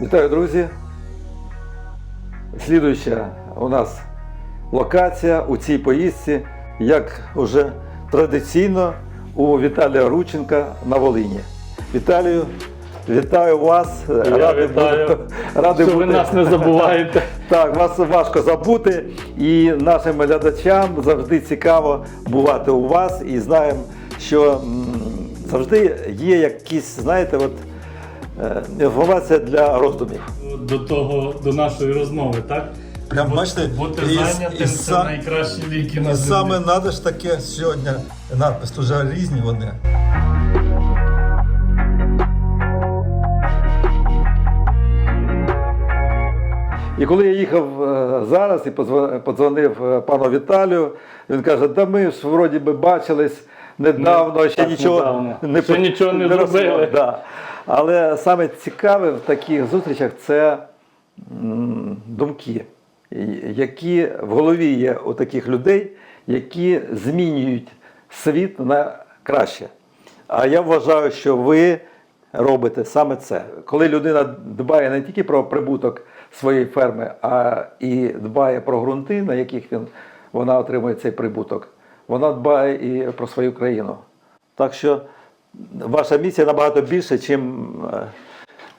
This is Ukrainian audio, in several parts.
Вітаю, друзі. Слідуюча у нас локація у цій поїздці, як уже традиційно у Віталія Рученка на Волині. Віталію, вітаю вас. Я вітаю, бути- радий що ви нас не забуваєте. Так, вас важко забути, і нашим глядачам завжди цікаво бувати у вас. І знаємо, що завжди є якісь, знаєте, от, інформація для роздумів. До того, до нашої розмови, так? Прям бачите, Бути і- зайнятим і це са- найкращі ліки на І землі. саме треба ж таке сьогодні надпис, тут же різні вони. І коли я їхав е, зараз і подзвонив е, пану Віталію, він каже: да ми ж вроді би бачились недавно, ще нічого недавно. не Ще нічого не росло». зробили. Да. Але саме цікаве в таких зустрічах це думки, які в голові є у таких людей, які змінюють світ на краще. А я вважаю, що ви робите саме це. Коли людина дбає не тільки про прибуток своєї ферми, а і дбає про ґрунти, на яких він, вона отримує цей прибуток, вона дбає і про свою країну. Так що ваша місія набагато більше, чим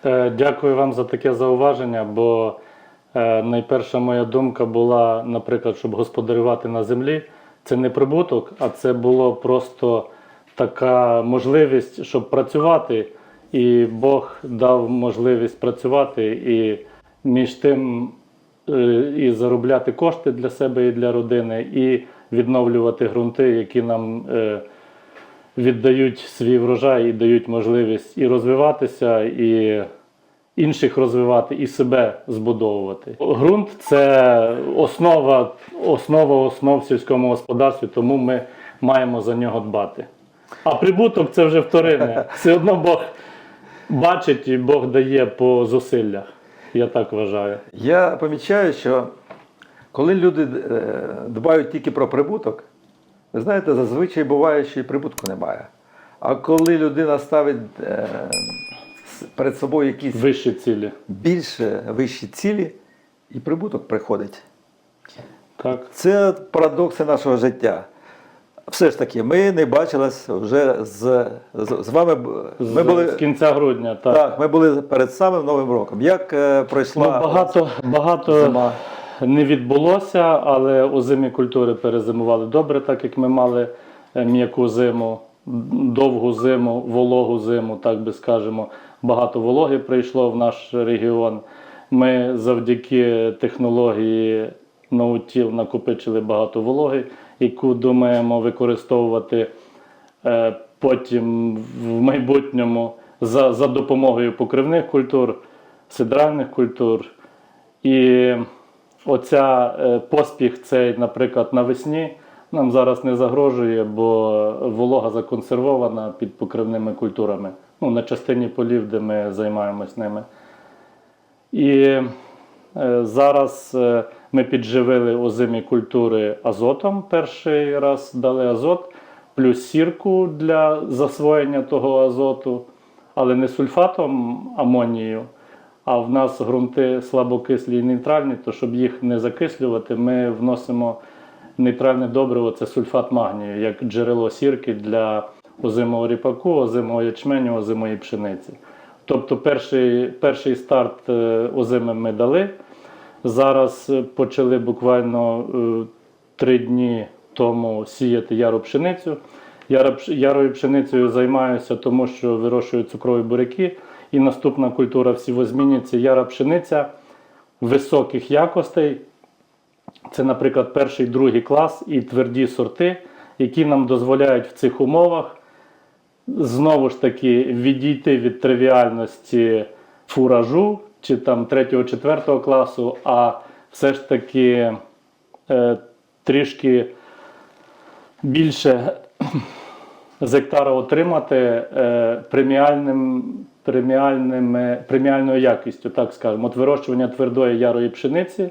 е, Дякую вам за таке зауваження, бо е, найперша моя думка була, наприклад, щоб господарювати на землі. Це не прибуток, а це було просто така можливість, щоб працювати. І Бог дав можливість працювати і між тим е, і заробляти кошти для себе і для родини, і відновлювати ґрунти, які нам віддають свій врожай і дають можливість і розвиватися, і інших розвивати, і себе збудовувати. Ґрунт це основа, основа основ сільському господарстві, тому ми маємо за нього дбати. А прибуток це вже вторинне. Все одно Бог бачить і Бог дає по зусиллях. Я так вважаю. Я помічаю, що коли люди е, дбають тільки про прибуток, ви знаєте, зазвичай буває, що і прибутку немає. А коли людина ставить е, перед собою якісь Вищі цілі. більше вищі цілі, і прибуток приходить. Так. Це парадокси нашого життя. Все ж таки, ми не бачились вже з, з, з вами. Ми були, з кінця грудня. Так. так, ми були перед самим Новим роком. Як е, Ну, багато, багато зима? Не відбулося, але у зимі культури перезимували добре, так як ми мали е, м'яку зиму, довгу зиму, вологу зиму, так би скажемо. Багато вологи прийшло в наш регіон. Ми завдяки технології наутіл накопичили багато вологи, яку думаємо використовувати е, потім в майбутньому за, за допомогою покривних культур, сидральних культур. І оця е, поспіх, цей, наприклад, навесні нам зараз не загрожує, бо волога законсервована під покривними культурами. Ну, на частині полів, де ми займаємось ними. І е, зараз е, ми підживили озимі культури азотом. Перший раз дали азот, плюс сірку для засвоєння того азоту, але не сульфатом амонію. А в нас ґрунти слабокислі і нейтральні, то щоб їх не закислювати, ми вносимо нейтральне добриво це сульфат магнію, як джерело сірки для озимого ріпаку, озимого ячменю, озимої пшениці. Тобто перший, перший старт е, озимим ми дали. Зараз почали буквально е, три дні тому сіяти яру пшеницю. Ярою пшеницею займаюся, тому що вирощую цукрові буряки. І наступна культура в сівозміні це яра пшениця високих якостей. Це, наприклад, перший, другий клас і тверді сорти, які нам дозволяють в цих умовах знову ж таки відійти від тривіальності фуражу чи там 3-4 класу, а все ж таки е, трішки більше з гектара отримати е, преміальним, преміальними, преміальною якістю, так скажемо. От вирощування твердої ярої пшениці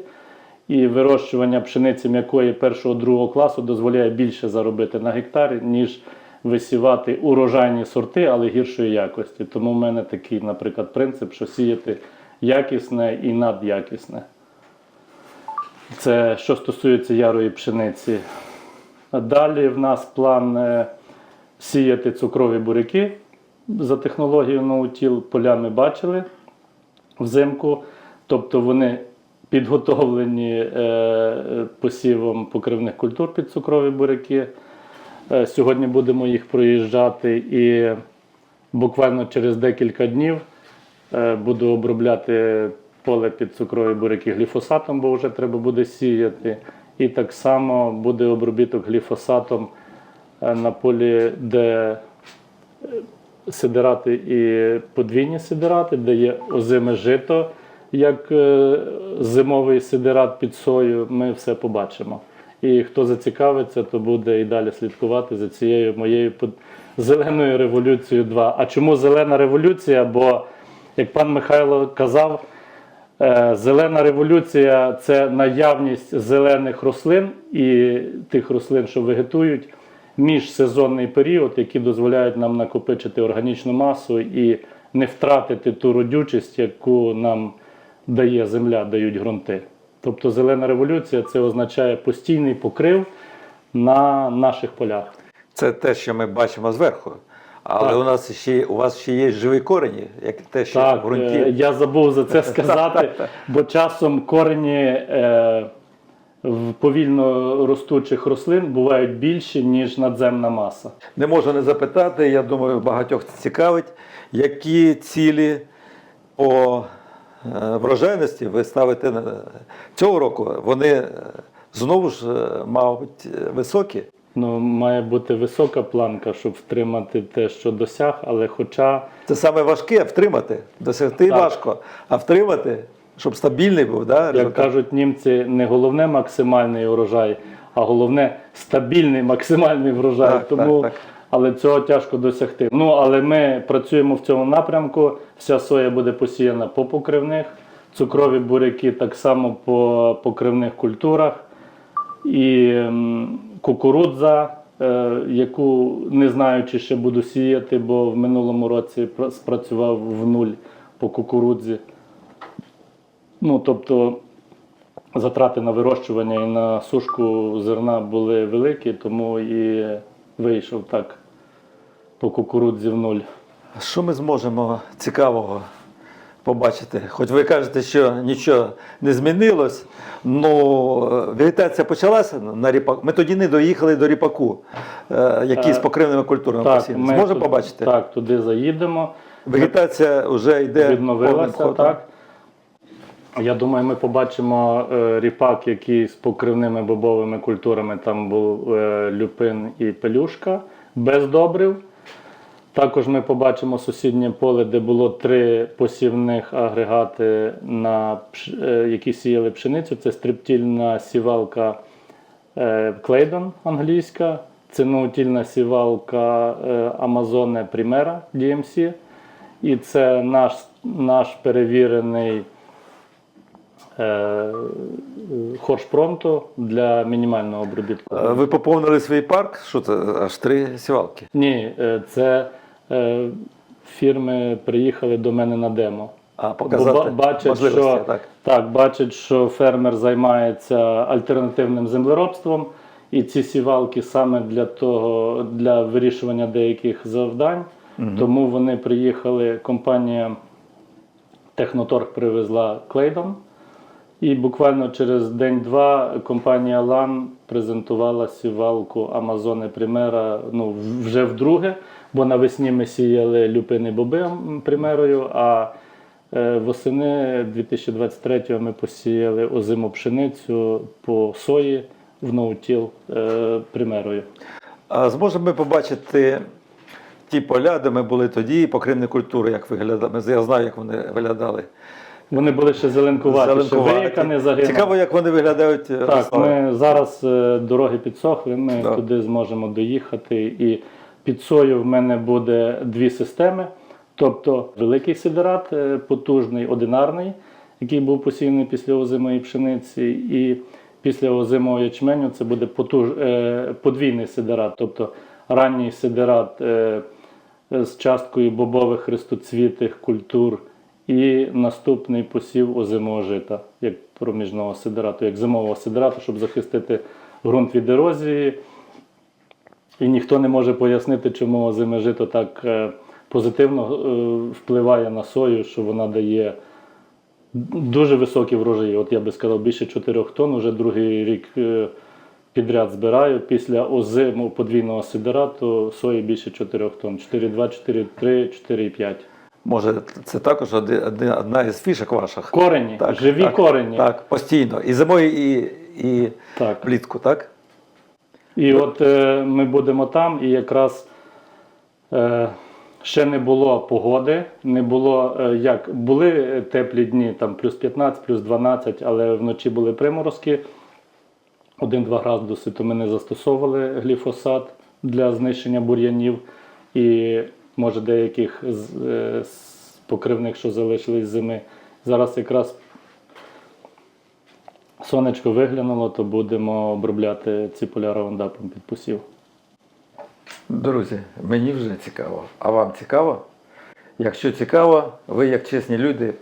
і вирощування пшениці м'якої першого-другого класу дозволяє більше заробити на гектарі, ніж висівати урожайні сорти, але гіршої якості. Тому в мене такий, наприклад, принцип, що сіяти якісне і надякісне. Це що стосується ярої пшениці. Далі в нас план е, сіяти цукрові буряки за технологією ноутіл. Поля ми бачили взимку. Тобто вони підготовлені е, посівом покривних культур під цукрові буряки. Е, Сьогодні будемо їх проїжджати і буквально через декілька днів е, буду обробляти поле під цукрові буряки гліфосатом, бо вже треба буде сіяти. І так само буде обробіток гліфосатом на полі, де сидирати і подвійні сидирати, де є озиме жито, як е, зимовий сидират під сою, ми все побачимо. І хто зацікавиться, то буде і далі слідкувати за цією моєю зеленою революцією 2. А чому зелена революція? Бо, як пан Михайло казав, Е, Зелена революція це наявність зелених рослин і тих рослин, що вегетують, міжсезонний період, які дозволяють нам накопичити органічну масу і не втратити ту родючість, яку нам дає земля, дають ґрунти. Тобто зелена революція це означає постійний покрив на наших полях. Це те, що ми бачимо зверху. Але Так. у нас ще у вас ще є живі корені, як те, що Так, в ґрунті. е, я забув за це сказати, бо часом корені е, повільно ростучих рослин бувають більші, ніж надземна маса. Не можу не запитати, я думаю, багатьох це цікавить, які цілі по е, врожайності ви ставите цього року. Вони е, знову ж, е, мабуть, високі. Ну, має бути висока планка, щоб втримати те, що досяг, але хоча Це саме важке втримати. Досягти Так. важко, а втримати, щоб стабільний був да, Як кажуть німці, не головне максимальний урожай, а головне стабільний максимальний врожай. Так, Тому, так, так. Але цього тяжко досягти. Ну, але ми працюємо в цьому напрямку. Вся соя буде посіяна по покривних, цукрові буряки так само по покривних культурах. І кукурудза, е, яку не знаю, чи ще буду сіяти, бо в минулому році спрацював в нуль по кукурудзі. Ну, тобто затрати на вирощування і на сушку зерна були великі, тому і вийшов так по кукурудзі в нуль. Що ми зможемо цікавого побачити? Хоч ви кажете, що нічого не змінилось, ну вегетація почалася на ріпаку. Ми тоді не доїхали до ріпаку, е, який з Е, покривними культурами посіяний. Зможемо туди- побачити? Так, туди заїдемо. Вегетація вже йде відновилася. ходом. Так. Я думаю, ми побачимо е, ріпак, який з покривними бобовими культурами. Там був е, люпин і пелюшка без добрив. Також ми побачимо сусіднє поле, де було три посівних агрегати, на, е, які сіяли пшеницю. Це стриптільна сівалка е, Клейдон англійська, це ноутільна сівалка е, Amazone Primera DMC. І це наш, наш перевірений е, хорш пронто для мінімального обробітку. Е, Ви поповнили свій парк, що це аж три сівалки. Ні, е, це фірми приїхали до мене на демо. А показати ба- бачать, що, Так. так, бачать, що фермер займається альтернативним землеробством, і ці сівалки саме для того, для вирішування деяких завдань. Тому вони приїхали, компанія Техноторг привезла Клейдон. І буквально через день-два компанія LAN презентувала сівалку Amazone Primera ну, вже вдруге, бо навесні ми сіяли люпини боби примерою, а е, восени 2023 ми посіяли озиму пшеницю по сої в ноутіл е, примерою. А зможемо ми побачити ті поля, де ми були тоді, покривні культури, як виглядали. Я знаю, як вони виглядали. Вони були ще зеленкуваті, ще Зеленкуваті. вияка не загинула. Цікаво, як вони виглядають. Так, ми зараз е, дороги підсохли, ми Да. туди зможемо доїхати. І під сою в мене буде дві системи. Тобто великий сидерат, е, потужний, одинарний, який був посіяний після озимої пшениці, і після озимого ячменю це буде потуж, е, подвійний сидерат, тобто ранній сидерат з часткою бобових хрестоцвітих культур і наступний посів озимого жита, як проміжного сидерату, як зимового сидерату, щоб захистити ґрунт від ерозії. І ніхто не може пояснити, чому озиме жито так е, позитивно е, впливає на сою, що вона дає дуже високі врожаї. От я би сказав, більше 4 тонн. Уже другий рік е, підряд збираю. Після озиму подвійного сидерату сої більше 4 тонн. 4,2, 4,3, 4,5. Може, це також одна із фішок ваших. Корені, живі так, корені. Так, постійно. І зимою, і, і Так. влітку, так? І от е, ми будемо там, і якраз е, ще не було погоди, не було е, як були теплі дні, там плюс 15, плюс 12, але вночі були приморозки. 1-2 градуси, то ми не застосовували гліфосат для знищення бур'янів і може деяких з, е, з покривних, що залишились зими. Зараз якраз сонечко виглянуло, то будемо обробляти ці поля раундапом під посів. Друзі, мені вже цікаво. А вам цікаво? Якщо цікаво, ви, як чесні люди,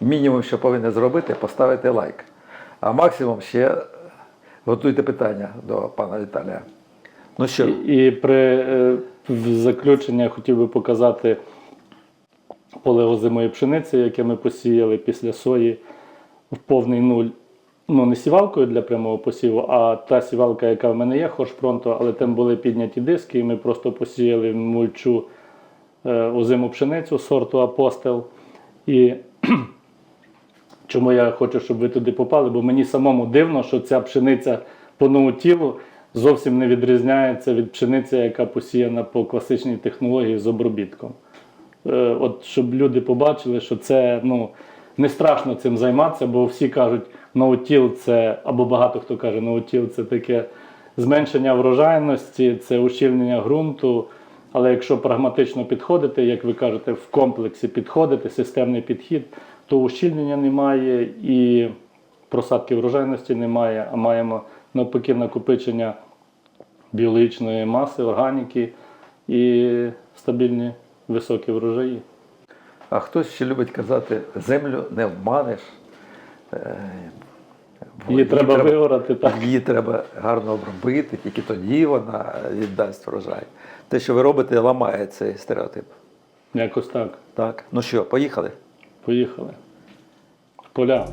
мінімум, що повинні зробити, поставити лайк. А максимум ще готуйте питання до пана Віталія. Ну що, І, і при е, в заключення хотів би показати поле озимої пшениці, яке ми посіяли після сої в повний нуль. Ну, не сівалкою для прямого посіву, а та сівалка, яка в мене є, Хоршпронто, але там були підняті диски, і ми просто посіяли мульчу е, озиму пшеницю сорту Апостел. І чому я хочу, щоб ви туди попали, бо мені самому дивно, що ця пшениця по наутілу зовсім не відрізняється від пшениці, яка посіяна по класичній технології з обробітком. Е, От щоб люди побачили, що це ну, не страшно цим займатися, бо всі кажуть, ноутіл це, або багато хто каже, ноутіл це таке зменшення врожайності, це ущільнення ґрунту. Але якщо прагматично підходити, як ви кажете, в комплексі підходити, системний підхід, то ущільнення немає і просадки врожайності немає, а маємо навпаки накопичення біологічної маси, органіки і стабільні високі врожаї. а хтось ще любить казати, землю не вманеш. Е, Її треба треба- виорати так. Її треба гарно обробити, тільки тоді вона віддасть врожай. Те, що ви робите, ламає цей стереотип. Якось так. Так, ну що, поїхали? Поїхали. В Поля.